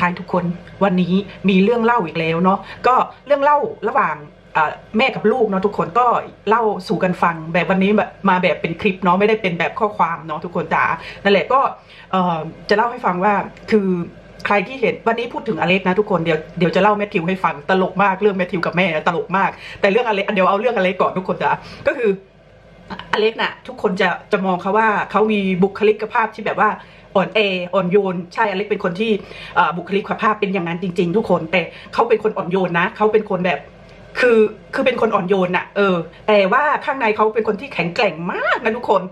ทายทุกคนวันนี้มีเรื่องเล่าอีกแล้วเนาะก็เรื่องเล่าระหว่างแม่กับลูกเนาะทุกคนก็เล่าสู่กันฟังแบบวันนี้แบบมาแบบเป็นคลิปเนาะไม่ได้เป็นแบบข้อความเนาะทุกคนจ๋านั่นแหละก็จะเล่าให้ฟังว่าคือใครที่เห็นวันนี้พูดถึงอเล็กนะทุกคนเดี๋ยวเดี๋ยวจะเล่าแมทธิวให้ฟังตลกมากเรื่องแมทธิวกับแม่ตลกมาก แต่เรื่องอเล็กเดี๋ยวเอาเรื่องอเล็กก่อนทุกคนจ๋าก็คือ อเล็กน่ะ ทุกคนจะจะมองเขาว่าเขามีบุคลิกภาพที่แบบว่าอ่อนแออ่อนโยน ใช่อเล็กเป็นคนที่บุคลิกภาพเป็นอย่างนั้นจริง ๆ ทุกคนแต่เขาเป็นคนอ่อนโยนนะเขาเป็นคนแบบคือคือเป็นคนอ่อนโยนน่ะเออ แต่ว่าข้างในเขาเป็นคนที่แข็งแกร่งมากนะทุกคน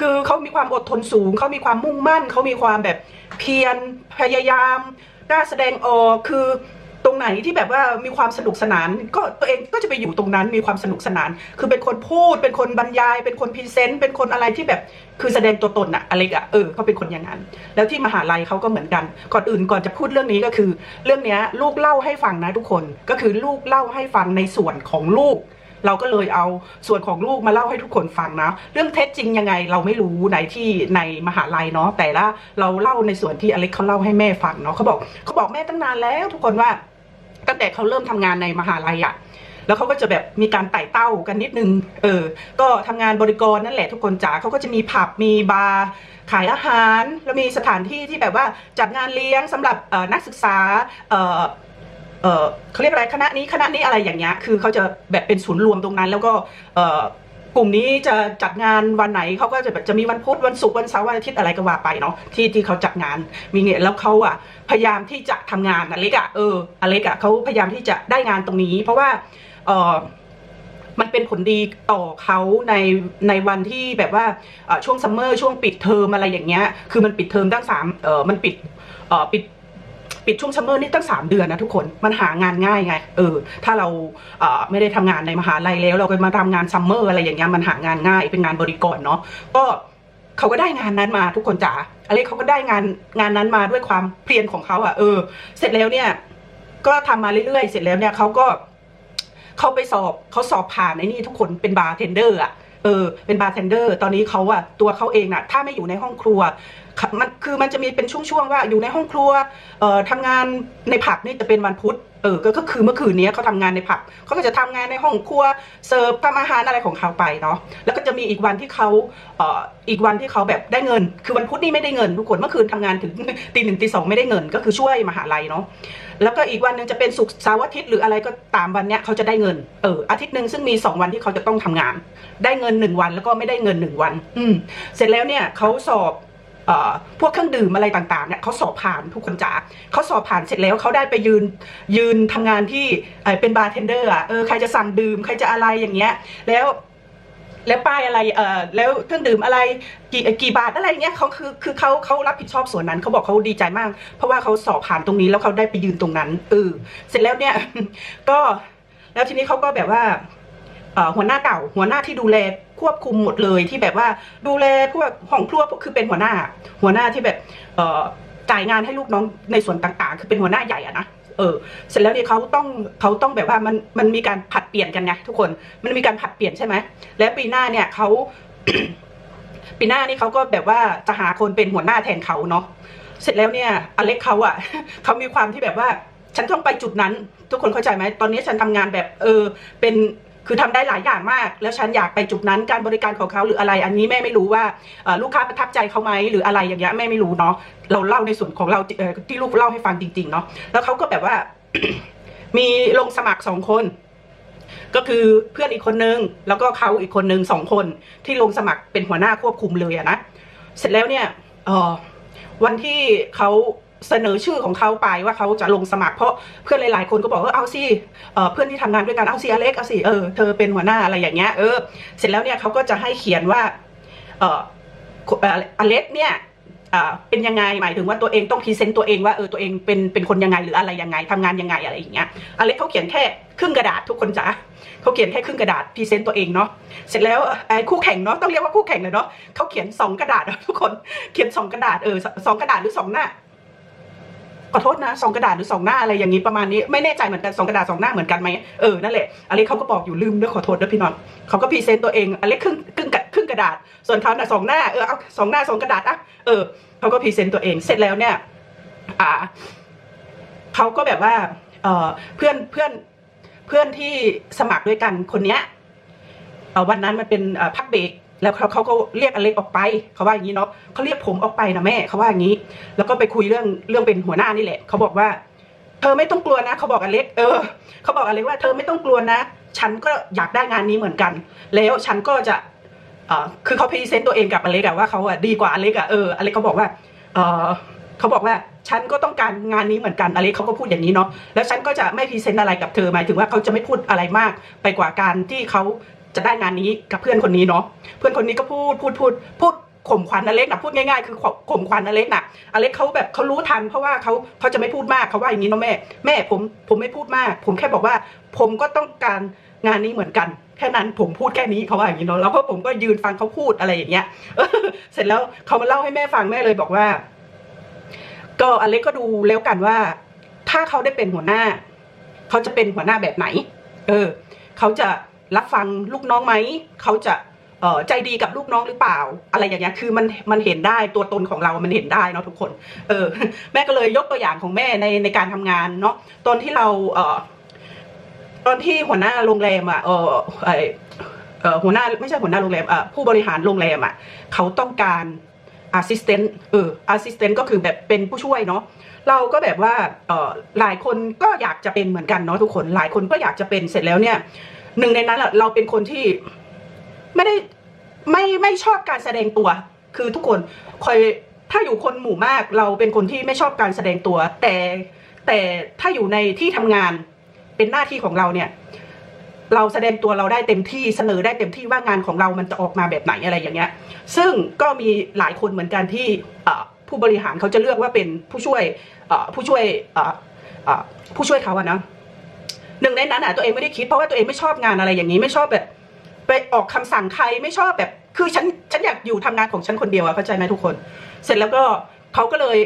คือเขามีความอดทนสูงเขามีความมุ่งมั่นเขามีความแบบเพียรพยายามกล้าแสดงออกคือ ตรงไหนที่แบบว่ามีความสนุกสนาน ก็ตัวเองก็จะไปอยู่ตรงนั้นมีความสนุกสนาน คือเป็นคนพูด เป็นคนบรรยาย เป็นคนพรีเซนต์เป็นคนอะไรที่แบบคือแสดงตัวตนอะอะไรอะเออเขาเป็นคนอย่างนั้น แล้วที่มหาลัยเขาก็เหมือนกัน ก่อนอื่นก่อนจะพูดเรื่องนี้ก็คือ เรื่องนี้ลูกเล่าให้ฟังนะทุกคนก็คือลูกเล่าให้ฟังในส่วนของลูกเราก็เลยเอาส่วนของลูกมาเล่าให้ทุกคนฟังนะ เรื่องเท็จจริงยังไงเราไม่รู้ในที่ในมหาลัยเนาะแต่ละเราเล่าในส่วนที่อเล็กเขาเล่าให้แม่ฟังเนาะเขาบอกเขาบอกแม่ตั้งนานแล้วทุกคนว่า ตั้งแต่เขาเริ่มทำงานในมหาลัยอะแล้วเขาก็จะแบบมีการไต่เต้ากันนิดนึง เออ ก็ทำงานบริกรนั่นแหละทุกคนจ๋าเขาก็จะมีผับ มีบาร์ ขายอาหาร แล้วมีสถานที่ที่แบบว่าจัดงานเลี้ยงสำหรับนักศึกษา เออเออเขาเรียกอะไร คณะนี้ คณะนี้อะไรอย่างเงี้ย คือเขาจะแบบเป็นศูนย์รวมตรงนั้น แล้วก็ เออ กลุ่มนี้จะจัดงานวันไหนเขาก็จะแบบจะมีวันพุธวันศุกร์วันเสาร์วันอาทิตย์อะไรก็ว่าไปเนาะที่ที่เขาจัดงานมีเงี้ยแล้วเขาอะพยายามที่จะทำงานอเล็กอะเอออเล็กอะเขาพยายามที่จะได้งานตรงนี้ เพราะว่าเออมันเป็นผลดีต่อเขาในในวันที่แบบว่าช่วงซัมเมอร์ช่วงปิดเทอมอะไรอย่างเงี้ยคือมันปิดเทอมตั้งสามเออมันปิดเออปิด ปิดช่วงซัมเมอร์นี่ตั้ง 3 เดือนนะทุกคนมันหางานง่ายไงเออถ้าเราเอ่อไม่ได้ทำงานในมหาลัยแล้ว เราก็มาทำงานซัมเมอร์อะไรอย่างเงี้ยมันหางานง่ายเป็นงานบริกรเนาะก็เขาก็ได้งานนั้นมาทุกคนจ๋าอเล็กเขาก็ได้งานงานนั้นมาด้วยความเพียรของเขาอะเออ เสร็จแล้วเนี่ยก็ทำมาเรื่อยๆ เสร็จแล้วเนี่ยเขาก็เขาไปสอบเขาสอบผ่านไอ้นี่ทุกคนเป็นบาร์เทนเดอร์อะ เออเป็นบาร์เทนเดอร์ตอนนี้เขาอะตัวเขาเองน่ะถ้าไม่อยู่ในห้องครัวมันคือมันจะมีเป็นช่วงๆว่าอยู่ในห้องครัวเอ่อทำงานในผับนี่จะเป็นวันพุธ เออก็ก็คือเมื่อคืนนี้เขาทำงานในผับเขาก็จะทำงานในห้องครัวเสิร์ฟทำอาหารอะไรของเขาไปเนาะแล้วก็จะมีอีกวันที่เขาเอ่ออีกวันที่เขาแบบได้เงิน คือวันพุธนี่ไม่ได้เงินทุกคนเมื่อคืนทำงานถึงตีหนึ่งตีสองไม่ได้เงิน ก็คือช่วยมหาลัยเนาะแล้วก็อีกวันหนึ่งจะเป็นศุกร์เสาร์อาทิตย์หรืออะไรก็ตามวันเนี้ยเขาจะได้เงินเอออาทิตย์หนึ่งซึ่งมีสองวันที่เขาจะต้องทำงาน ได้เงินหนึ่งวันแล้วก็ไม่ได้เงินหนึ่งวัน อืมเสร็จแล้วเนี่ยเขาสอบ พวกเครื่องดื่มอะไรต่างๆเนี่ยเขาสอบผ่านทุกคนจ๋าเขาสอบผ่านเสร็จแล้วเขาได้ไปยืนยืนทำงานที่เเป็นบาร์เทนเดอร์อะเออใครจะสั่งดื่มใครจะอะไรอย่างเงี้ยแล้วแล้วป้ายอะไร เอ่อ แล้วเครื่องดื่มอะไร กี่กี่บาทอะไรเงี้ยเขาคือ คือเขาเขารับผิดชอบส่วนนั้น เขาบอกเขาดีใจมาก เพราะว่าเขาสอบผ่านตรงนี้แล้วเขาได้ไปยืนตรงนั้น เออ เสร็จแล้วเนี่ย ก็ แล้วทีนี้เขาก็แบบว่า หัวหน้าเก่า หัวหน้าที่ดูแลควบคุมหมดเลยที่แบบว่าดูแลพวกห้องครัวคือเป็นหัวหน้า หัวหน้าที่แบบจ่ายงานให้ลูกน้องในส่วนต่างๆ คือเป็นหัวหน้าใหญ่อะนะเออเสร็จแล้วเนี่ยเขาต้องเขาต้องแบบว่ามันมันมีการผัดเปลี่ยนกันไงทุกคนมันมีการผัดเปลี่ยนใช่ไหมและปีหน้าเนี่ยเขาปีหน้านี่เขาก็แบบว่าจะหาคนเป็นหัวหน้าแทนเขาเนาะเสร็จแล้วเนี่ยอเล็กเขาอะเขามีความที่แบบว่าฉันต้องไปจุดนั้น ทุกคนเข้าใจไหมตอนนี้ฉันทำงานแบบเออเป็น คือทำได้หลายอย่างมาก แล้วฉันอยากไปจุดนั้นการบริการของเขาหรืออะไร อันนี้แม่ไม่รู้ว่าลูกค้าประทับใจเขาไหมหรืออะไรอย่างเงี้ยแม่ไม่รู้เนาะเราเล่าในส่วนของเราที่ลูกเล่าให้ฟังจริง ๆ เนาะแล้วเขาก็แบบว่ามีลงสมัครสองคนก็คือเพื่อนอีกคนนึง แล้วก็เขาอีกคนนึงสองคนที่ลงสมัครเป็นหัวหน้าควบคุมเลยอะนะ เสร็จแล้วเนี่ยออวันที่เขา เสนอชื่อของเขาไปว่าเขาจะลงสมัครเพราะเพื่อนหลาย ๆ คนก็บอกว่าเอาสิเพื่อนที่ทำงานด้วยกันเอาสิอเล็กเอาสิเออเธอเป็นหัวหน้าอะไรอย่างเงี้ยเออเสร็จแล้วเนี่ยเขาก็จะให้เขียนว่าเออเอ่ออเล็กเนี่ยเป็นยังไงหมายถึงว่าตัวเองต้องพรีเซนต์ตัวเองว่าเออตัวเองเป็นเป็นคนยังไงหรืออะไรยังไงทำงานยังไงอะไรอย่างเงี้ยอเล็กเขาเขียนแค่ครึ่งกระดาษทุกคนจ๋าเขาเขียนแค่ครึ่งกระดาษพรีเซนต์ตัวเองเนาะเสร็จแล้วไอ้คู่แข่งเนาะต้องเรียกว่าคู่แข่งเลยเนาะเขาเขียนสองกระดาษทุกคนเขียนสองกระดาษเออสสองกระดาษหรือสองหน้า ขอโทษนะสองกระดาษหรือสองหน้าอะไรอย่างนี้ประมาณนี้ไม่แน่ใจเหมือนกันสองกระดาษสองหน้าเหมือนกันไหมเออนั่นแหละอเล็กเขาก็บอกอยู่ลืมด้วยขอโทษด้วยพี่นอนเขาก็พรีเซนต์ตัวเองอเล็กครึ่งครึ่งกระครึ่งกระดาษ ส่วนเขาน่ะสองหน้าเออเอาสองหน้าสองกระดาษอะเออเขาก็พรีเซนต์ตัวเองเสร็จแล้วเนี่ยอ่าเขาก็แบบว่าเออเพื่อนเพื่อนเพื่อนที่สมัครด้วยกันคนเนี้ยวันนั้นมันเป็นพักเบรก แล้วเขาเขาก็เรียกอเล็กออกไปเขาว่าอย่างนี้เนาะเขาเรียกผมออกไปนะแม่เขาว่าอย่างนี้ แล้วก็ไปคุยเรื่องเรื่องเป็นหัวหน้านี่แหละเขาบอกว่า เธอไม่ต้องกลัวนะเขาบอกอเล็ก เออเขาบอกอเล็กว่าเธอไม่ต้องกลัวนะ ฉันก็อยากได้งานนี้เหมือนกัน แล้วฉันก็จะเอ่อคือเขาพรีเซนต์ตัวเองกับอเล็กอะว่าเขาอะดีกว่าอเล็กอะเอออเล็กเขาบอกว่าเออเขาบอกว่าฉันก็ต้องการงานนี้เหมือนกันอเล็กเขาก็พูดอย่างนี้เนาะแล้วฉันก็จะไม่พรีเซนต์อะไรกับเธอหมายถึงว่าเขาจะไม่พูดอะไรมากไปกว่าการที่เขา จะได้งานนี้กับเพื่อนคนนี้เนาะเพื่อนคนนี้ก็พูดพูดพูดพูดข่มขวัญอเล็กนะพูดง่ายๆคือข่มขวัญอเล็กนะอเล็กเขาแบบเขารู้ทัน เพราะว่าเขาเขาจะไม่พูดมากเขาว่าอย่างนี้เนาะแม่ แม่ผมผมไม่พูดมาก ผมแค่บอกว่า ผมก็ต้องการงานนี้เหมือนกัน แค่นั้นผมพูดแค่นี้เขาว่าอย่างนี้เนาะแล้วก็ผมก็ยืนฟังเขาพูดอะไรอย่างเงี้ยเสร็จแล้วเขามาเล่าให้แม่ฟังแม่เลยบอกว่า ก็อเล็กก็ดูแล้วกันว่า ถ้าเขาได้เป็นหัวหน้าเขาจะเป็นหัวหน้าแบบไหน เออเขาจะ รับฟังลูกน้องไหมเขาจะใจดีกับลูกน้องหรือเปล่า อะไรอย่างเงี้ยคือมันมันเห็นได้ตัวตนของเรามันเห็นได้เนาะทุกคนเออแม่ก็เลยยกตัวอย่างของแม่ในในการทำงานเนาะตอนที่เราเออตอนที่หัวหน้าโรงแรมอะเออไอเออหัวหน้าไม่ใช่หัวหน้าโรงแรมอะผู้บริหารโรงแรมอะเขาต้องการ assistant เออ assistant ก็คือแบบเป็นผู้ช่วยเนาะเราก็แบบว่าเออหลายคนก็อยากจะเป็นเหมือนกันเนาะทุกคนหลายคนก็อยากจะเป็นเสร็จแล้วเนี่ย หนึ่งในนั้นอะเราเป็นคนที่ไม่ได้ไม่ไม่ชอบการแสดงตัว คือทุกคนคอยถ้าอยู่คนหมู่มากเราเป็นคนที่ไม่ชอบการแสดงตัว แต่แต่ถ้าอยู่ในที่ทำงานเป็นหน้าที่ของเราเนี่ย เราแสดงตัวเราได้เต็มที่เสนอได้เต็มที่ว่างานของเรามันจะออกมาแบบไหนอะไรอย่างเงี้ย ซึ่งก็มีหลายคนเหมือนกันที่ผู้บริหารเขาจะเลือกว่าเป็นผู้ช่วยผู้ช่วยผู้ช่วยเขาอะนะ หนึ่งในนั้นอะตัวเองไม่ได้คิดเพราะว่าตัวเองไม่ชอบงานอะไรอย่างนี้ไม่ชอบแบบ ไปออกคำสั่งใครไม่ชอบแบบ คือฉันฉันอยากอยู่ทำงานของฉันคนเดียวอะเข้าใจไหมทุกคน เสร็จแล้วก็เขาก็เลย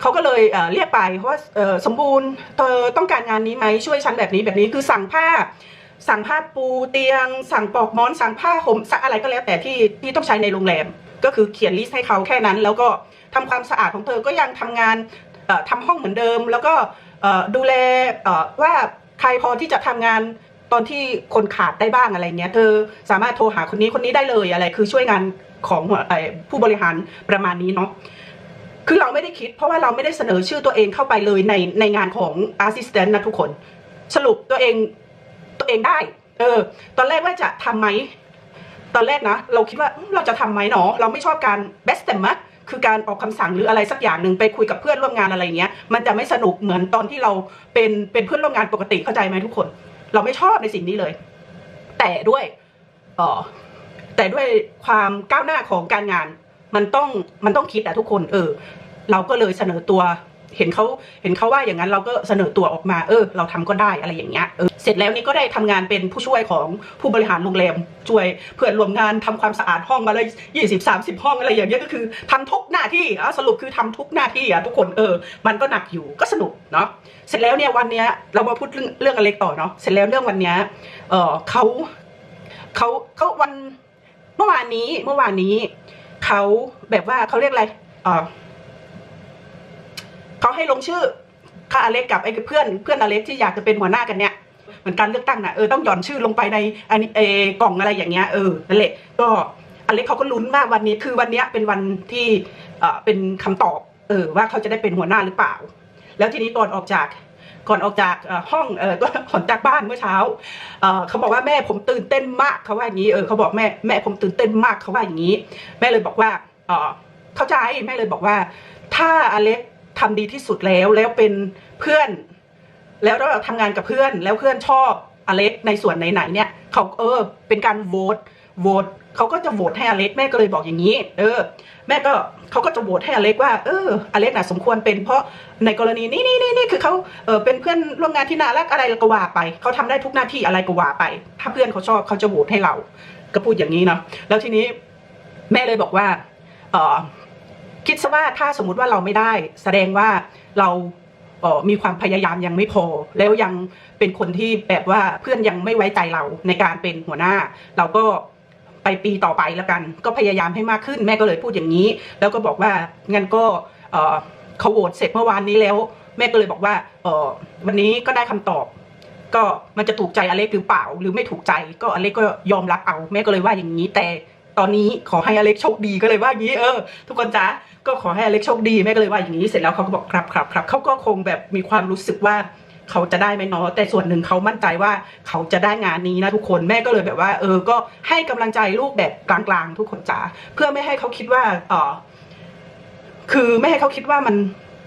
เขาก็เลยเอ่อเรียกไปเพราะว่าสมบูรณ์เธอต้องการงานนี้ไหมช่วยฉันแบบนี้แบบนี้คือสั่งผ้า สั่งผ้าปูเตียง สั่งปลอกหมอนสั่งผ้าห่มสั่งอะไรก็แล้วแต่ที่ที่ต้องใช้ในโรงแรม ก็คือเขียนลิสต์ให้เขาแค่นั้น แล้วก็ทำความสะอาดของเธอก็ยังทำงานเอ่อทำห้องเหมือนเดิม แล้วก็ดูแลว่า ใครพอที่จะทำงานตอนที่คนขาดได้บ้างอะไรเงี้ย เธอสามารถโทรหาคนนี้คนนี้ได้เลยอะไร คือช่วยงานของผู้บริหารประมาณนี้เนาะคือเราไม่ได้คิด เพราะว่าเราไม่ได้เสนอชื่อตัวเองเข้าไปเลยในในงานของ assistant นะทุกคน สรุปตัวเองตัวเองได้ เออ ตอนแรกว่าจะทำไหม ตอนแรกนะ เราคิดว่าเราจะทำไหมเนาะเราไม่ชอบการ best t e m ะ คือการออกคำสั่งหรืออะไรสักอย่างหนึ่งไปคุยกับเพื่อนร่วมงานอะไรเงี้ยมันจะไม่สนุกเหมือนตอนที่เราเป็นเป็นเพื่อนร่วมงานปกติเข้าใจไหมทุกคน เราไม่ชอบในสิ่งนี้เลย แต่ด้วยออแต่ด้วยความก้าวหน้าของการงาน มันต้องมันต้องคิดอะทุกคน เออ เราก็เลยเสนอตัว เห็นเขาเห็นเขาว่าอย่างนั้นเราก็เสนอตัวออกมาเออ เราทำก็ได้อะไรอย่างเงี้ยเออเสร็จแล้วนี่ก็ได้ทำงานเป็นผู้ช่วยของผู้บริหารโรงแรมช่วยเพื่อนรวมงานทำความสะอาดห้องมาเลยยี่สิบสามสิบห้องอะไรอย่างเงี้ยก็คือทำทุกหน้าที่อะสรุปคือทำทุกหน้าที่อะทุกคนเออ มันก็หนักอยู่ก็สนุกเนาะเสร็จแล้วเนี่ยวันเนี้ยเรามาพูดเรื่องเรื่องอเล็กต่อเนาะเสร็จแล้วเรื่องวันเนี้ยเออเขาเขาเขาวันเมื่อวานนี้เมื่อวานนี้เขาแบบว่าเขาเรียกอะไรเออ เขาให้ลงชื่อค่าอเล็กกับไอ้เพื่อนเพื่อนอเล็กที่อยากจะเป็นหัวหน้ากันเนี่ยเหมือนการเลือกตั้งนะเออต้องหย่อนชื่อลงไปในอันนี้เอกล่องอะไรอย่างเงี้ยเออนั่นแหละก็อเล็กเขาก็ลุ้นว่าวันนี้คือวันนี้เป็นวันที่เออเป็นคำตอบเออว่าเขาจะได้เป็นหัวหน้าหรือเปล่า แล้วทีนี้ก่อนออกจากก่อนออกจากห้องเออก่อนจากบ้านเมื่อเช้าเออเขาบอกว่าแม่ผมตื่นเต้นมากเขาว่าอย่างนี้เออเขาบอกแม่แม่ผมตื่นเต้นมากเขาว่าอย่างนี้ แม่เลยบอกว่าเออเข้าใจแม่เลยบอกว่า ถ้าอเล็ก ทำดีที่สุดแล้วแล้วเป็นเพื่อน แล้วเราทำงานกับเพื่อน แล้วเพื่อนชอบอเล็กในส่วนไหนๆเนี่ยเขาเออ เป็นการโหวตโหวตเขาก็จะโหวตให้อเล็กแม่ก็เลยบอกอย่างนี้ เออ แม่ก็เขาก็จะโหวตให้อเล็กว่าเอออเล็กน่ะสมควรเป็นเพราะในกรณีนี้นี่นี่นี่คือเขาเออเป็นเพื่อนร่วมงานที่น่ารักอะไรก็ว่าไปเขาทำได้ทุกหน้าที่อะไรก็ว่าไป ถ้าเพื่อนเขาชอบเขาจะโหวตให้เรา ก็พูดอย่างนี้เนาะแล้วทีนี้ แม่เลยบอกว่า เออ คิดซะว่าถ้าสมมุติว่าเราไม่ได้ แสดงว่าเราเออมีความพยายามยังไม่พอ แล้วยังเป็นคนที่แบบว่าเพื่อนยังไม่ไว้ใจเราในการเป็นหัวหน้า เราก็ไปปีต่อไปแล้วกัน ก็พยายามให้มากขึ้นแม่ก็เลยพูดอย่างนี้ แล้วก็บอกว่างั้นก็เออเขาโหวตเสร็จเมื่อวานนี้แล้ว แม่ก็เลยบอกว่าเออวันนี้ก็ได้คำตอบ ก็มันจะถูกใจอเล็กหรือเปล่า หรือไม่ถูกใจก็อเล็กก็ยอมรับเอา แม่ก็เลยว่าอย่างนี้แต่ ตอนนี้ขอให้อเล็กโชคดีก็เลยว่าอย่างนี้เออ ทุกคนจ้าก็ขอให้อเล็กโชคดีแม่ก็เลยว่าอย่างนี้เสร็จแล้วเขาก็บอกครับครับครับเขาก็คงแบบมีความรู้สึกว่าเขาจะได้ไหมเนาะแต่ส่วนหนึ่งเขามั่นใจว่าเขาจะได้งานนี้นะทุกคนแม่ก็เลยแบบว่า เออก็ให้กำลังใจลูกแบบกลางๆ ทุกคนจ๋าเพื่อไม่ให้เขาคิดว่าเออคือไม่ให้เขาคิดว่ามัน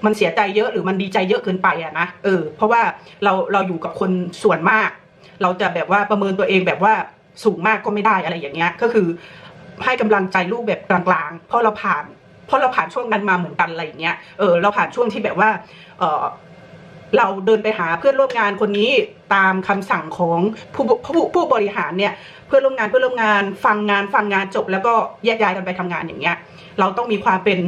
มันเสียใจเยอะหรือมันดีใจเยอะเกินไปอะนะเออ เพราะว่าเราเราอยู่กับคนส่วนมาก เราจะแบบว่าประเมินตัวเองแบบว่าสูงมากก็ไม่ได้อะไรอย่างเงี้ย ก็คือ ให้กำลังใจลูกแบบกลางๆเพราะเราผ่านเพราะเราผ่านช่วงนั้นมาเหมือนกันอะไรอย่างเงี้ยเออเราผ่านช่วงที่แบบว่าเออเราเดินไปหาเพื่อนร่วมงานคนนี้ตามคำสั่งของผู้ผู้ผู้บริหารเนี่ยเพื่อนร่วมงานเพื่อนร่วมงานฟังงานฟังงานจบ แล้วก็แยกย้ายกันไปทำงานอย่างเงี้ย เราต้องมีความเป็น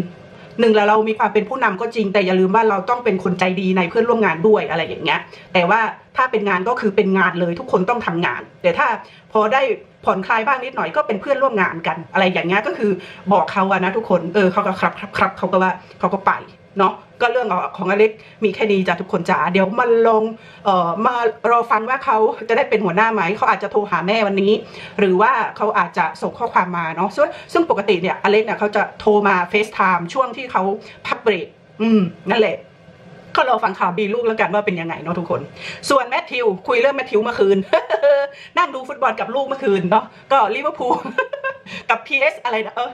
หนึ่งแล้วเรามีความเป็นผู้นำก็จริง แต่อย่าลืมว่าเราต้องเป็นคนใจดีในเพื่อนร่วมงานด้วยอะไรอย่างเงี้ย แต่ว่าถ้าเป็นงานก็คือเป็นงานเลยทุกคนต้องทำงาน แต่ถ้าพอได้ผ่อนคลายบ้างนิดหน่อยก็เป็นเพื่อนร่วมงานกัน อะไรอย่างเงี้ยก็คือบอกเขาอะนะทุกคนเออเขาก็ครับครับครับเขาก็ว่าเขาก็ไป เนาะก็เรื่องของอเล็กมีแค่นี้จ้ะทุกคนจ๋าเดี๋ยวมาลงเอ่อมารอฟังว่าเขาจะได้เป็นหัวหน้าไหมเขาอาจจะโทรหาแม่วันนี้ หรือว่าเขาอาจจะส่งข้อความมาเนาะซึ่งซึ่งปกติเนี่ยอเล็กเนี่ยเขาจะโทรมาเฟซไทม์ช่วงที่เขาพักเบรกอืมนั่นแหละก็รอฟังข่าวดีลูกแล้วกันว่าเป็นยังไงเนาะทุกคน ส่วนแมทธิว คุยเรื่องแมทธิวเมื่อคืน นั่งดูฟุตบอลกับลูกเมื่อคืนเนาะก็ลิเวอร์พูลกับ PS อะไรนะเออ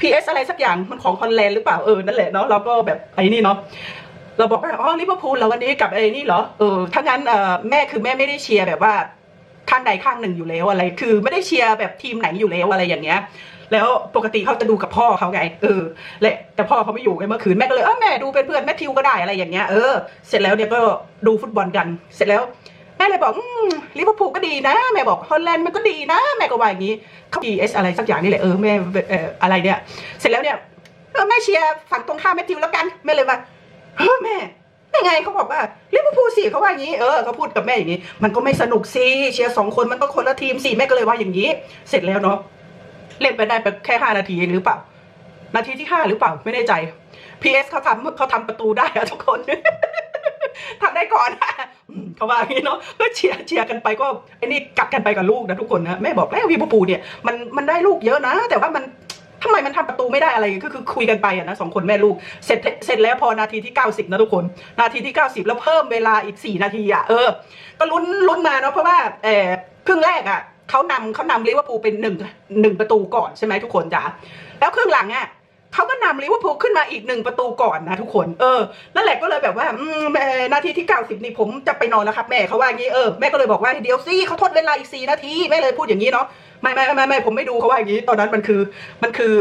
PS อะไรสักอย่างมันของฮอลแลนด์หรือเปล่าเออนั่นแหละเนาะเราก็แบบไอ้นี่เนาะเราบอกว่าอ๋อลิเวอร์พูลแล้ววันนี้กับไอ้นี่เหรอเออถ้างั้นเออแม่คือแม่ไม่ได้เชียร์แบบว่าข้างใดข้างหนึ่งอยู่แล้วอะไร คือไม่ได้เชียร์แบบทีมไหนอยู่แล้วอะไรอย่างเงี้ย แล้วปกติเขาจะดูกับพ่อเขาไง เออแหละแต่พ่อเขาไม่อยู่ไงเมื่อคืนแม่ก็เลยเออแม่ดูเป็นเพื่อนแม่ทิวก็ได้อะไรอย่างเงี้ย เออ เสร็จแล้วเนี่ยก็ดูฟุตบอลกัน เสร็จแล้ว แม่เลยบอกลิเวอร์พูลก็ดีนะ แม่บอกฮอลแลนด์มันก็ดีนะ แม่ก็ว่าอย่างนี้เขาดีเอสอะไรสักอย่างนี่แหละเออแม่เอออะไรเนี่ยเสร็จแล้วเนี่ยเออแม่เชียร์ฝั่งตรงข้ามแมทธิวแล้วกันแม่เลยว่าเฮ้แม่ยังไงเขาบอกว่าลิเวอร์พูลสิเขาว่าอย่างนี้เออเขาพูดกับแม่อย่างนี้ มันก็ไม่สนุกสิเชียร์สองคนมันก็คนละทีมสิแม่ก็เลยว่าอย่างนี้ เสร็จแล้วเนาะเล่นไปได้ไปแค่ห้านาทีหรือเปล่า นาทีที่ห้าหรือเปล่าไม่แน่ใจ PS เขาทำเขาทำประตูได้อะทุกคน ทำได้ก่อนเขาว่าอย่างนี้เนาะก็เชียร์เชียร์กันไปก็ไอ้นี่กัดกันไปกับลูกนะทุกคนนะแม่บอกแล้ววีบูปูเนี่ยมันมันได้ลูกเยอะนะ แต่ว่ามันทำไมมันทำประตูไม่ได้อะไรก็คือคุยกันไปอะนะสองคนแม่ลูกเสร็จเสร็จแล้วพอนาทีที่ 90 นะทุกคน นาทีที่ 90 แล้วเพิ่มเวลาอีก 4 นาทีอะเออ ก็ลุ้นลุ้นมาเนาะเพราะว่าเออครึ่งแรกอะเขานำเขานำลิเวอร์พูลเป็นหนึ่งหนึ่งประตูก่อนใช่ไหมทุกคนจ้ะแล้วครึ่งหลังอะ เขาก็นำลิเวอร์พูลขึ้นมาอีกหนึ่งประตูก่อนนะทุกคนเออนั่นแหละก็เลยแบบว่าอืมแม่นาทีที่ 90 นี่ผมจะไปนอนแล้วครับแม่เขาว่าอย่างนี้เออแม่ก็เลยบอกว่าเดี๋ยวสิเขาทดเวลาอีก4นาทีแม่เลยพูดอย่างนี้เนาะไม่ไม่ไม่ไม่ผมไม่ดูเขาว่าอย่างนี้ ตอนนั้นมันคือมันคือ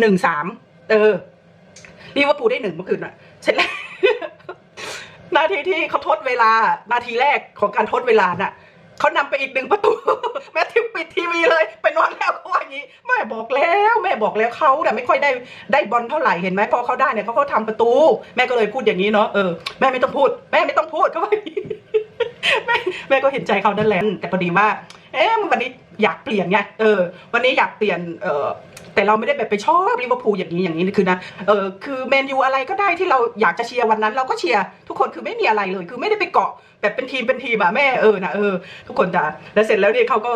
หนึ่งสามเออลิเวอร์พูลได้หนึ่งเมื่อคืนอะเสร็จแล้วนาทีที่เขาทดเวลานาทีแรกของการทดเวลาน่ะ เขานำไปอีกหนึ่งประตู แม่ทิวปิดทีวีเลยไปนอนแล้วเขาว่าอย่างนี้แม่บอกแล้วแม่บอกแล้วเขาแต่ไม่ค่อยได้ได้บอลเท่าไหร่เห็นไหมพอเขาได้เนี่ยเขาก็ทำประตู แม่ก็เลยพูดอย่างนี้เนาะเออแม่ไม่ต้องพูด แม่ไม่ต้องพูดเขาว่าอย่างนี้แม่แม่ก็เห็นใจเขานั่นแหละแต่พอดีว่า เอ๊ะวันนี้อยากเปลี่ยนไงเออ วันนี้อยากเปลี่ยนเออ แต่เราไม่ได้แบบไปชอบลิเวอร์พูลอย่างนี้อย่างนี้คือนะเออคือแมนยูอะไรก็ได้ที่เราอยากจะเชียร์วันนั้น เราก็เชียร์ทุกคนคือไม่มีอะไรเลย คือไม่ได้ไปเกาะแบบเป็นทีมเป็นทีมอะแม่เออนะเออทุกคนจ้ะแล้วเสร็จแล้วเนี่ยเขาก็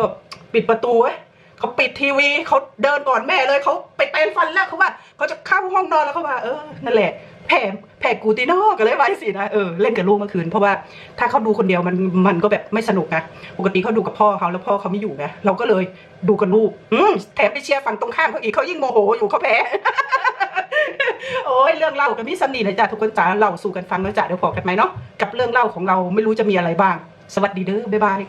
ปิดประตูเว้เขาปิดทีวีเขาเดินก่อนแม่เลยเขาไปเต้นฟันแล้วเขาว่าเขาจะเข้าห้องนอนแล้วเขาว่าเออนั่นแหละ แผ่แผ่กูติน่กันเลยไว้สินะเออเล่นกับลูกเมื่อคืนเพราะว่าถ้าเขาดูคนเดียวมันมันก็แบบไม่สนุกนะปกติเขาดูกับพ่อเขาแล้วพ่อเขาไม่อยู่ไงเราก็เลยดูกับลูกอืมแถมไปเชียร์ฝั่งตรงข้ามเขาอีกเขายิ่งโมโหอยู่เขาแพ้โอ้ยเรื่องเล่ากันพี่สำนีเลยจ้ะทุกคนจ้าเล่าสู่กันฟังนะจ้ะเดี๋ยวพอกันไหมเนาะกับเรื่องเล่าของเราไม่รู้จะมีอะไรบ้าง สวัสดีเด้อบ๊ายบาย